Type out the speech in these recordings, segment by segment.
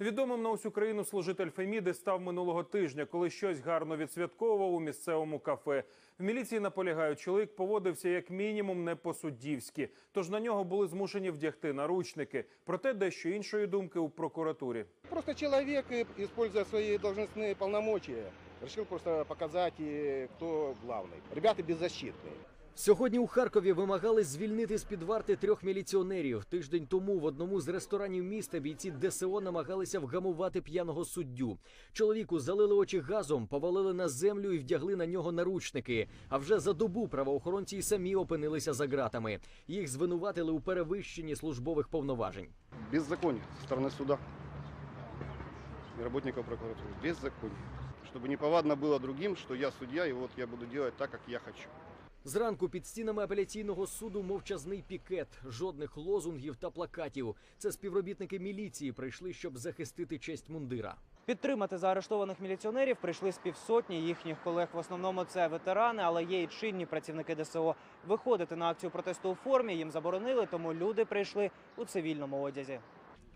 Відомим на усю країну служитель Феміди став минулого тижня, коли щось гарно відсвятковував у місцевому кафе. В міліції наполягають, чоловік поводився як мінімум не по-суддівськи, тож на нього були змушені вдягти наручники. Проте дещо іншої думки у прокуратурі. Просто человек, э, используя свои должностные полномочия, решил просто показать, э, кто главный. Ребята беззащитные. Сьогодні у Харкові вимагали звільнити з під варти трьох міліціонерів. Тиждень тому в одному з ресторанів міста бійці ДСО намагалися вгамувати п'яного суддю. Чоловіку залили очі газом, повалили на землю і вдягли на нього наручники. А вже за добу правоохоронці й самі опинилися за ґратами. Їх звинуватили у перевищенні службових повноважень. Беззаконие со стороны суда и работников прокуратуры. Беззаконие. Чтобы неповадно было другим, что я судья, и вот я буду делать так, как я хочу. Зранку під стінами апеляційного суду мовчазний пікет, жодних лозунгів та плакатів. Це співробітники міліції прийшли, щоб захистити честь мундира. Підтримати заарештованих міліціонерів прийшли з півсотні їхніх колег. В основному це ветерани, але є і чинні працівники ДСО. Виходити на акцію протесту у формі їм заборонили, тому люди прийшли у цивільному одязі.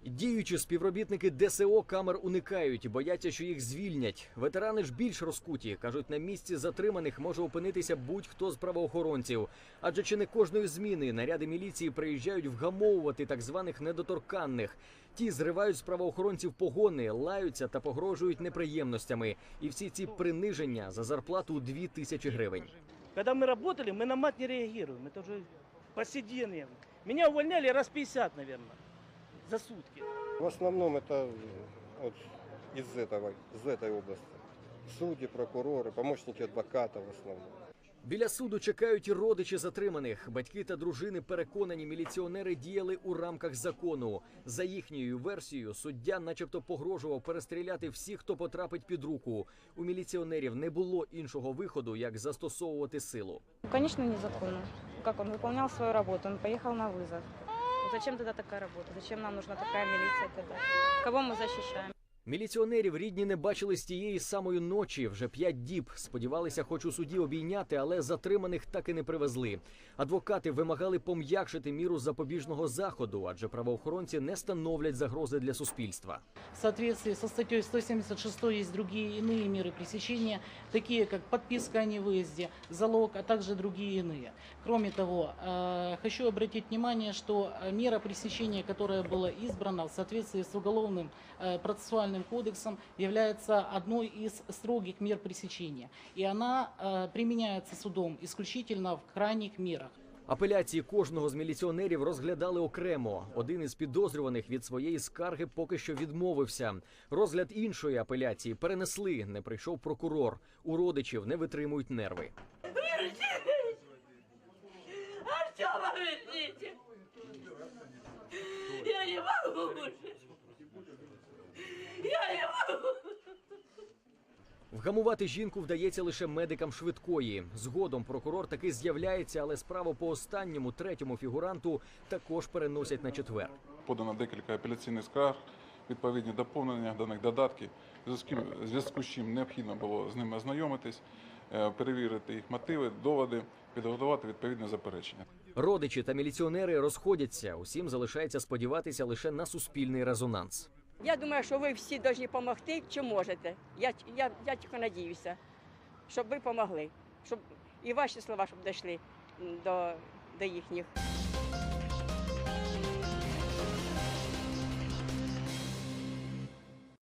Діючі співробітники ДСО камер уникають, бояться, що їх звільнять. Ветерани ж більш розкуті. кажуть, на місці затриманих може опинитися будь-хто з правоохоронців. Адже чи не кожної зміни наряди міліції приїжджають вгамовувати так званих недоторканних. Ті зривають з правоохоронців погони, лаються та погрожують неприємностями. І всі ці приниження за зарплату у дві тисячі гривень. Когда мы работали, мы на мат не реагируем. Это уже посидение. Меня увольняли раз 50, наверное, за сутки. В основном это э, вот из этого, из этой области. Судьи, прокуроры, помощники адвоката в основном. Біля суду чекають і родичі затриманих. Батьки та дружини переконані, міліціонери діяли у рамках закону. За їхньою версією, суддя, начебто, погрожував перестріляти всіх, хто потрапить під руку. У міліціонерів не було іншого виходу, як застосовувати силу. Конечно, незаконно. Как он выполнял свою работу, он поехал на вызов. Зачем тогда такая работа? Зачем нам нужна такая милиция тогда? Кого мы защищаем? Міліціонерів рідні не бачили з тієї самої ночі, вже п'ять діб. Сподівалися, хоч у суді обійняти, але затриманих так і не привезли. Адвокати вимагали пом'якшити міру запобіжного заходу, адже правоохоронці не становлять загрози для суспільства. В соответствии со статьей 176 есть другие иные меры пресечения, такие как подписка о невыезде, залог, а также другие иные. Кроме того, э, хочу обратить внимание, что э, мера пресечения, которая была избрана в соответствии с Уголовным э, процессуальным кодексом, является одной из строгих мер пресечения. И она э, применяется судом исключительно в крайних мерах. Апеляції кожного з міліціонерів розглядали окремо. Один із підозрюваних від своєї скарги поки що відмовився. Розгляд іншої апеляції перенесли. Не прийшов прокурор. У родичів не витримують нерви. Артема верните! Я не могу больше! Я не могу! Вгамувати жінку вдається лише медикам швидкої. Згодом прокурор таки з'являється, але справу по останньому третьому фігуранту також переносять на четвер. подано декілька апеляційних скарг, відповідні доповнення до них додатки, зв'язку- з чим необхідно було з ними ознайомитись, е, перевірити їх мотиви, доводи, підготувати відповідне заперечення. Родичі та міліціонери розходяться. Усім залишається сподіватися лише на суспільний резонанс. Я думаю, що ви всі повинні допомогти, чи можете. Я, я, я тільки надіюся, щоб ви допомогли, щоб і ваші слова щоб дійшли до, до їхніх.